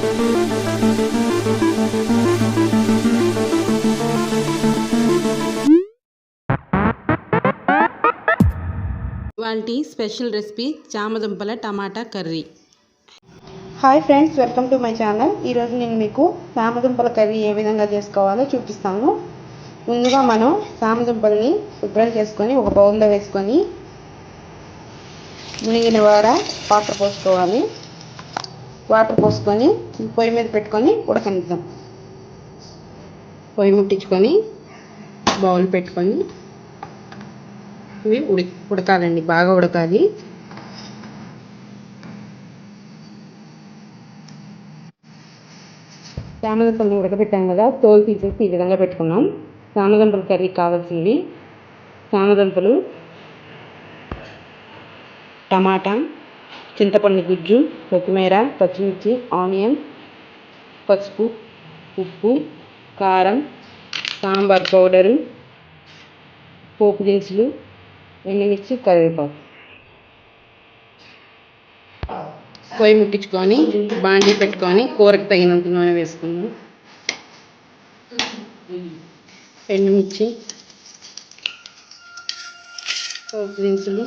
వాటి special recipe చామదుంపల tomato curry. Hi friends welcome to my channel. ఈరోజు నేను మీకు సామదుంపల కర్రీ ఏ విధంగా చేసుకోవాలో చూపిస్తాను. ముందుగా మనం సామదుంపల్ని శుభ్రం చేసుకొని ఒక బౌల్లో వేసుకొని మునిగిన వాడ వాటర్ పోసుకోవాలి. వాటర్ పోసుకొని పొయ్యి మీద పెట్టుకొని ఉడకనిద్దాం పొయ్యి ముట్టించుకొని బౌల్ పెట్టుకొని ఇవి ఉడి ఉడకాలండి బాగా ఉడకాలి చామదుంపల్ని ఉడకబెట్టాం కదా తోలు తీసేసి ఈ విధంగా పెట్టుకున్నాం చామదుంపల కర్రీ కావాల్సింది చామదుంపలు టమాటా చింతపండు గుజ్జు కొత్తిమీర పచ్చిమిర్చి ఆనియన్ పసుపు ఉప్పు కారం సాంబార్ పౌడరు పోపు దినుసులు ఎండుమిర్చి కరివేపాకు. పొయ్యి ముట్టించుకొని బాండీ పెట్టుకొని కూరకు తగినంత నూనె వేసుకుందాం. ఎండుమిర్చి పోపు దినుసులు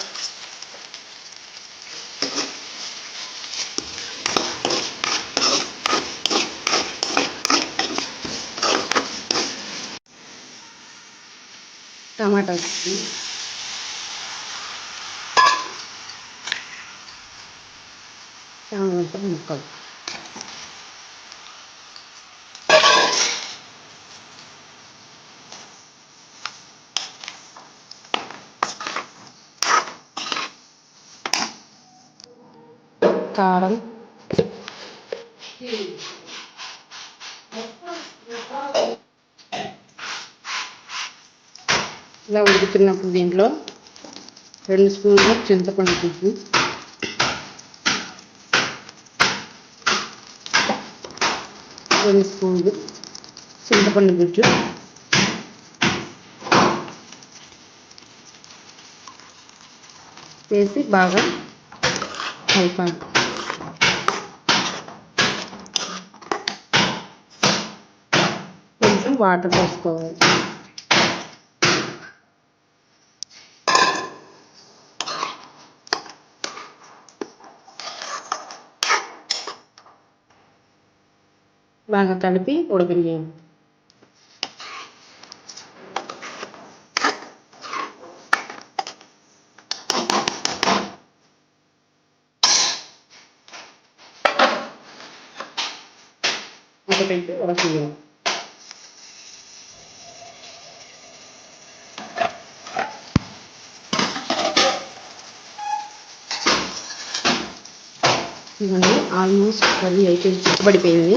ടൊമാറ്റോ ചട്നി Thank you. ఇలా ఉడుకుతున్నప్పుడు దీంట్లో రెండు స్పూన్లు చింతపండు గుజ్జు రెండు స్పూన్లు చింతపండు గుజ్జు వేసి బాగా కలిపాను కొంచెం వాటర్ పోసుకోవాలి. బాగా కలిపి ఉడకనియాలి ఒకటైతే ఉడకనియాలి ఇవన్నీ ఆల్మోస్ట్ కర్రీ అయితే చిక్కబడిపోయింది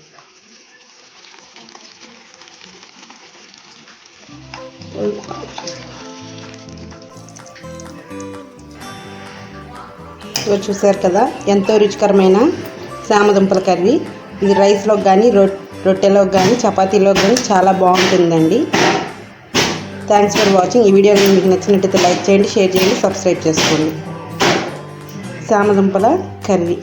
చూసారు కదా? ఎంతో రుచికరమైన సామదుంపల కర్రీ. ఇది రైస్లోకి కానీ రొ రొట్టెలోకి కానీ చపాతీలోకి కానీ చాలా బాగుంటుందండి. థ్యాంక్స్ ఫర్ వాచింగ్ ఈ వీడియో మీకు నచ్చినట్టయితే లైక్ చేయండి షేర్ చేయండి సబ్స్క్రైబ్ చేసుకోండి. సామదుంపల కర్రీ.